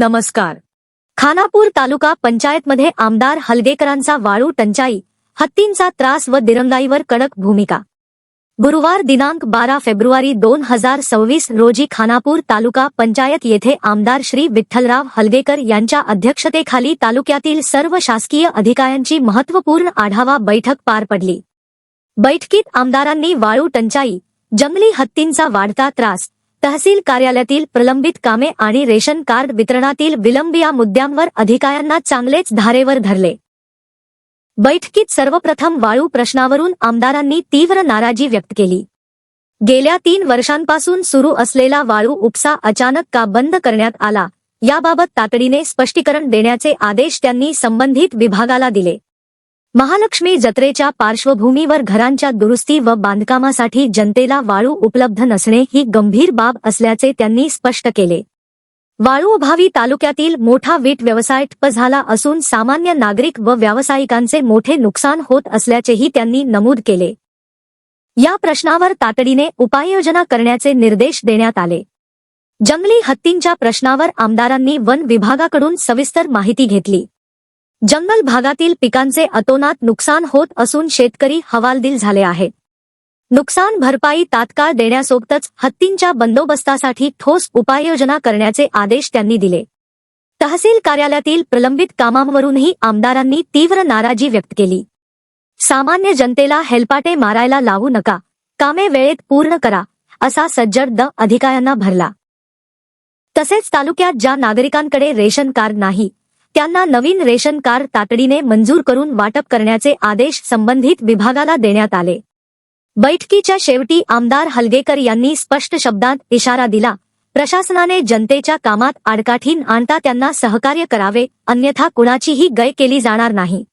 नमस्कार. खानापूर तालुका पंचायतमध्ये आमदार हलगेकरांचा वाळू टंचाई हत्तींचा त्रास व दिरंगाईवर कडक भूमिका. गुरुवार दिनांक बारा फेब्रुवारी दोन हजार सव्वीस रोजी खानापूर तालुका पंचायत येथे आमदार श्री विठ्ठलराव हलगेकर यांच्या अध्यक्षतेखाली तालुक्यातील सर्व शासकीय अधिकाऱ्यांची महत्त्वपूर्ण आढावा बैठक पार पडली. बैठकीत आमदारांनी वाळू टंचाई जंगली हत्तींचा वाढता त्रास तहसील कार्यालयातील प्रलंबित कामे आणि रेशन कार्ड वितरणातील विलंब या मुद्द्यांवर अधिकाऱ्यांना चांगलेच धारेवर धरले. बैठकीत सर्वप्रथम वाळू प्रश्नावरून आमदारांनी तीव्र नाराजी व्यक्त केली. गेल्या तीन वर्षांपासून सुरू असलेला वाळू उपसा अचानक का बंद करण्यात आला याबाबत तातडीने स्पष्टीकरण देण्याचे आदेश त्यांनी संबंधित विभागाला दिले. महालक्ष्मी जत्रेच्या पार्श्वभूमीवर घरांच्या दुरुस्ती व बांधकामासाठी जनतेला वाळू उपलब्ध नसणे ही गंभीर बाब असल्याचे त्यांनी स्पष्ट केले. वाळूअभावी तालुक्यातील मोठा वीट व्यवसाय ठप्प झाला असून सामान्य नागरिक व व्यावसायिकांचे मोठे नुकसान होत असल्याचेही त्यांनी नमूद केले. या प्रश्नावर तातडीने उपाययोजना करण्याचे निर्देश देण्यात आले. जंगली हत्तींच्या प्रश्नावर आमदारांनी वन विभागाकडून सविस्तर माहिती घेतली. जंगल भागातील पिकांचे अतोनात नुकसान होत असून शेतकरी हवालदिल झाले आहेत नुकसान भरपाई तात्काळ देण्यासोबतच हत्तींच्या बंदोबस्तासाठी ठोस उपाययोजना करण्याचे आदेश त्यांनी दिले. तहसील कार्यालयातील प्रलंबित कामांवरूनही आमदारांनी तीव्र नाराजी व्यक्त केली. सामान्य जनतेला हेलपाटे मारायला लावू नका कामे वेळेत पूर्ण करा असा सज्जड द अधिकाऱ्यांना भरला. तसेच तालुक्यात ज्या नागरिकांकडे रेशन कार्ड नाही त्यांना नवीन रेशन कार्ड तातडीने मंजूर करून वाटप करण्याचे आदेश संबंधित विभागाला देण्यात आले. बैठकीच्या शेवटी आमदार हलगेकर यांनी स्पष्ट शब्दात इशारा दिला. प्रशासनाने जनतेच्या कामात आडकाठीन आणता त्यांना सहकार्य करावे अन्यथा कुणाचीही गय केली जाणार नाही.